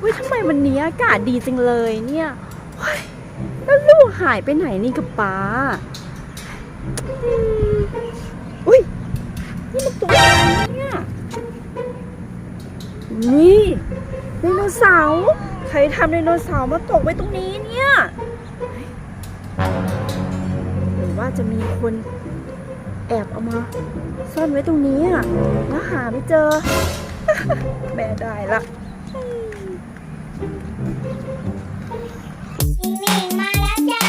เฮ้ยทำไมวันนี้อากาศดีจังเลยเนี่ยเฮ้ยแล้วลูกหายไปไหนนี่กับป้าอืมอุ้ยนี่มันตัวอะไรเนี่ยนี่ไดโนเสาร์ใครทำไดโนเสาร์มาตกไว้ตรงนี้เนี่ยเฮ้ยหรือว่าจะมีคนแอบเอามาซ่อนไว้ตรงนี้อะแล้วหาไม่เจอ แม่ได้ละ มิงมิงมาแล้วจ้า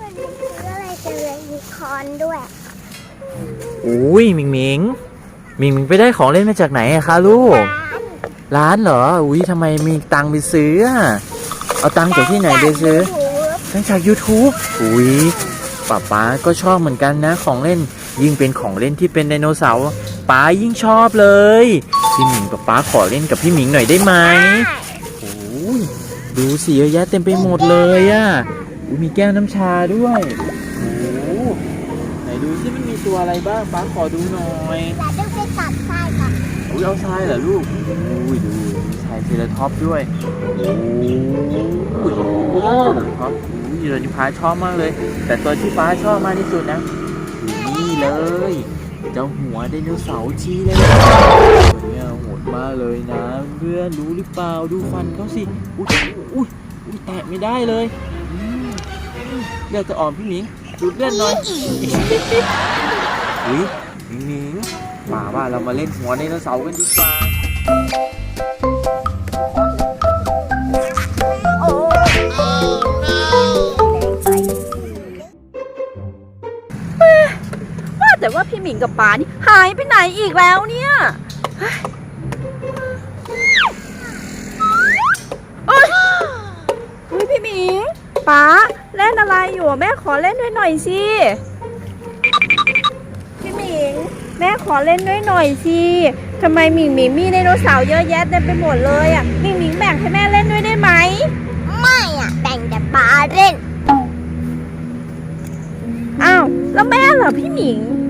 วันนี้คืออะไรจะเลยมีคอนด้วยอุ้ยหมิงหมิงหมิงหมิงไปได้ของเล่นมาจากไหนอะคะลูก ร้านเหรอ อุ้ยทำไมมีตังค์ไปซื้ออะเอาตังค์จากที่ไหนไปซื้อตั้งจาก YouTube อุ้ย ป้าป๊าก็ชอบเหมือนกันนะของเล่น ยิ่งเป็นของเล่นที่เป็นไดโนเสาร์ป๊ายิ่งชอบเลย พี่หมิงกับป๊าขอเล่นกับพี่หมิงหน่อยได้ไหมโอ้ยดูสิเยอะแยะเต็มไปหมดเลยอะอุ้ยมีแก้วน้ำชาด้วยโอ้ไหนดูสิมันมีตัวอะไรบ้างป๊าขอดูหน่อยเราต้องไปตัดทรายก่อนอุ้ยเอาทรายเหรอลูกอุ้ยดูมีทรายเทเลท็อปด้วยโอ้ยเทเลท็อป อุ้ยเรนิพาชอบมากเลย แต่ตัวที่ฟ้าชอบมากที่สุดนะคือนี่เลยเจ้าหัวไดโนเสาร์ชีเลยตัวเนี้ยโหดมากเลยนะ เพื่อนรู้หรือเปล่าดูฟันเขาสิอุ้ยอุ้ยอุ้ยแตะไม่ได้เลยอืมเลือดจะอ่อนพี่หมิงดูดเลือดหน่อยอุ้ยหมิงหมิงมาว่าเรามาเล่นหัวไดโนเสาร์กันดีกว่า หมิงกับป๋านี่หายไปไหนอีกแล้วเนี่ยเฮ้ยเอ้ยเฮ้ยพี่หมิงป๋าเล่นอะไรอยู่แม่ขอเล่นด้วยหน่อยสิพี่หมิง แม่ขอเล่นด้วยหน่อยสิทำไมหมิงหมิงมีไดโนเสาร์เยอะแยะเต็มไปหมดเลยอะหมิงหมิงแบ่งให้แม่เล่นด้วยได้ไหมไม่อะ แบ่งแต่ปลาเล่น อ้าว แล้วแม่เหรอพี่หมิงแม่ก็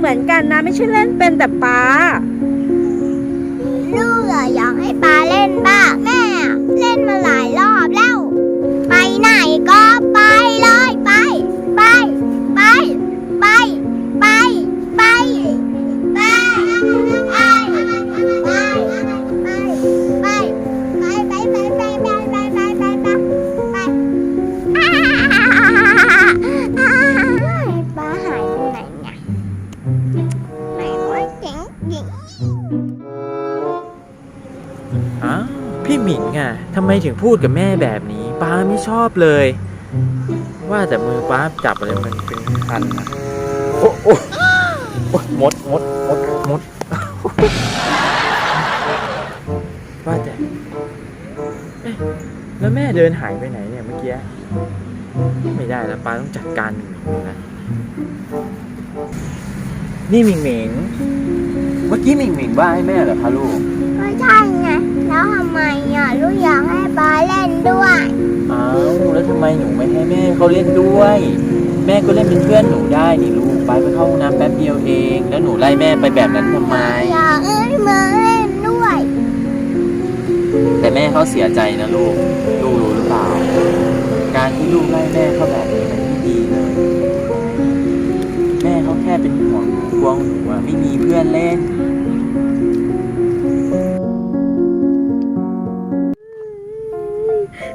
เหมือนกันนะ ไม่ใช่เล่นเป็นแต่ป้าลู อ้าพี่หมิงอะทำไมถึงพูดกับแม่แบบนี้ ป้าไม่ชอบเลย ว่าแต่มือป้าจับอะไรมันเป็นคันนะโอ้โอ้โอ้มดมดมดมดว่าแต่แล้วแม่เดินหายไปไหนเนี่ยเมื่อกี้ไม่ได้แล้วป้าต้องจัดการหมิงนะนี่หมิงหมิง เมื่อกี้หมิงหมิงว่าให้แม่เหรอคะลูกก็ใช่ไงแล้วทำไมอะลูกอยากให้ปลาเล่นด้วยอ้าวแล้วทำไมหนูไม่ให้แม่เขาเล่นด้วย แม่ก็เล่นเป็นเพื่อนหนูได้นี่ลูกไปไปเข้าห้องน้ำแป๊บเดียวเอง แล้วหนูไล่แม่ไปแบบนั้นทำไม อยากให้มาเล่นด้วยแต่แม่เขาเสียใจนะลูกลูกรู้หรือเปล่า การที่ลูกไล่แม่เขาแบบนี้มันไม่ดีเลย แค่เป็นห่วงกลัวหนูอะไม่มีเพื่อนเล่น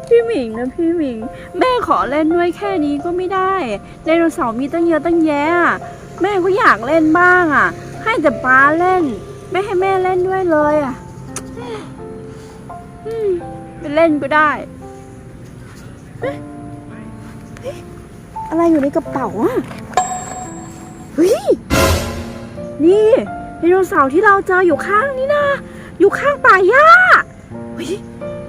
พี่หมิงนะพี่หมิง แม่ขอเล่นด้วยแค่นี้ก็ไม่ได้ไดโนเสาร์มีตั้งเยอะตั้งแยะอะแม่ก็อยากเล่นบ้างอะ ให้แต่ป้าเล่น ไม่ให้แม่เล่นด้วยเลยอะอืมไปเล่นก็ได้เอ๊ะเฮ้ยอะไรอยู่ในกระเป๋าอะ เฮ้ย นี่ไดโนเสาร์ที่เราเจออยู่ข้างนี่นะ อยู่ข้างป่าหญ้าเฮ้ย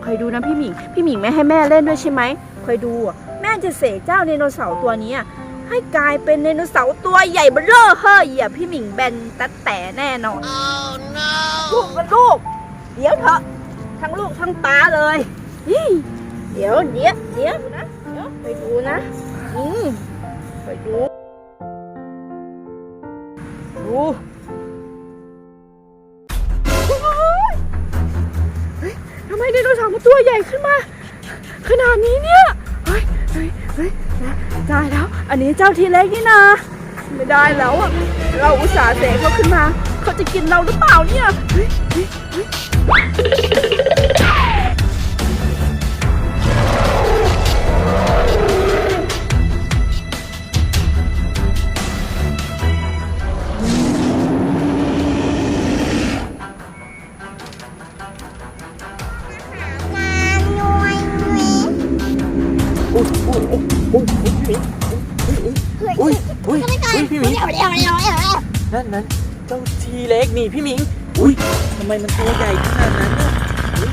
คอยดูนะพี่หมิง พี่หมิงไม่ให้แม่เล่นด้วยใช่ไหมคอยดูอะแม่จะเสกเจ้าไดโนเสาร์ตัวนี้อะให้กลายเป็นไดโนเสาร์ตัวใหญ่เบ้อเร่อเฮ้ยอะพี่หมิงแบนแต่แต่แน่นอนลูกกับลูก เดี๋ยวเถอะทั้งลูกทั้งป้าเลยนี่เดี๋ยวเดี๋ยวเดี๋ยวนะเดี๋ยวคอยดูนะอืมคอยดูดู เฮ้ยทำไมไดโนเสาร์มันตัวใหญ่ขึ้นมา ขนาดนี้เนี่ย เฮ้ยเฮ้ยเฮ้ยได้แล้ว อันนี้เจ้าทีเล็กนี่นา ไม่ได้แล้วอะ เราอุตส่าห์เสกเขาขึ้นมา เขาจะกินเราหรือเปล่าเนี่ย เฮ้ยเฮ้ยเฮ้ย อุ้ยอุ้ยอุ้ยอุ้ยพี่หมิงอุ้ยอุ้ยอุ้ยอุ้ยพี่หมิงเดี๋ยวเดี๋ยวเดี๋ยวเดี๋ยวนั่นนั้นเจ้าทีเล็กนี่พี่หมิงอุ้ยทำไมมันตัวใหญ่ขนาดนั้นน่ะอุ้ย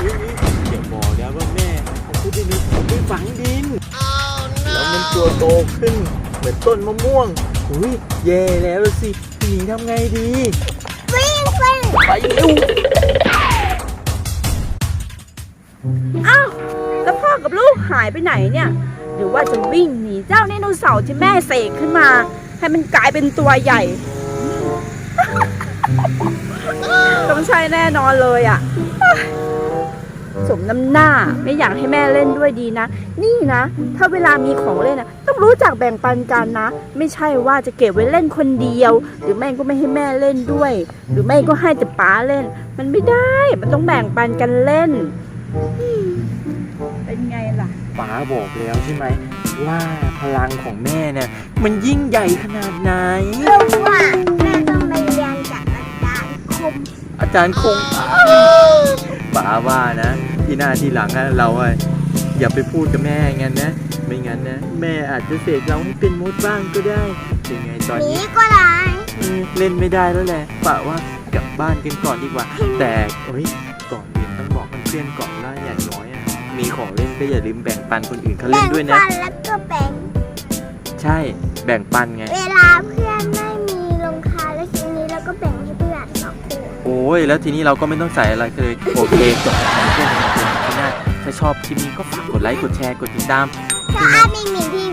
อุ้ยอุ้ยอย่าบอกนะว่าแม่เอาพุดดิ้งนี้ไปฝังดินแล้วมันตัวโตขึ้นเหมือนต้นมะม่วงอุ้ยแย่แล้วสิพี่หมิงทำไงดีวิ่งวิ่งไปเร็วอ้าวแล้วพ่อกับลูก หายไปไหนเนี่ย หรือว่าจะวิ่งหนีเจ้าไดโนเสาร์ที่แม่เสกขึ้นมา ให้มันกลายเป็นตัวใหญ่ต้องใช่แน่นอนเลยอะสมน้ำหน้าไม่อยากให้แม่เล่นด้วยดีนะ นี่นะ ถ้าเวลามีของเล่นนะต้องรู้จักแบ่งปันกันนะ ไม่ใช่ว่าจะเก็บไว้เล่นคนเดียว หรือแม่ก็ไม่ให้แม่เล่นด้วย หรือแม่ก็ให้แต่ป๊าเล่น มันไม่ได้มันต้องแบ่งปันกันเล่นอืม เป็นไงล่ะป๋าบอกแล้วใช่ไหม ว่าพลังของแม่เนี่ยมันยิ่งใหญ่ขนาดไหนรู้ว่าแม่ต้องไปเรียนจากอาจารย์คมอาจารย์คงป๋าว่านะ ที่หน้าที่หลังอะเราอะอย่าไปพูดกับแม่งั้นนะ ไม่งั้นนะ แม่อาจจะเสกเราให้เป็นมดบ้างก็ได้ยังไงตอนหนีนี้ก็ได้อืมเล่นไม่ได้แล้วแหละป๋าว่ากลับบ้านกันก่อนดีกว่า แต่เฮ้ยก่อนอื่นต้องบอกเพื่อนๆก่อนว่าอย่างน้อยอะ มีของเล่นก็อย่าลืมแบ่งปันคนอื่นเขาเล่แบ่นงด้วยนะปันแล้วก็แบ่ง ใช่แบ่งปันไง เวลาเพื่อนไม่มีรองเท้าแล้วทีนี้เราก็แบ่งให้เพื่อนสองคนโอ้ยแล้วทีนี้เราก็ไม่ต้องใส่อะไรเลยโอเคจบกันเพื่อนๆที่หน้าถ้าชอบคลิปนี้ก็ฝากกดไลค์กดแชร์กดติดตาม ถ้าอามีหมีที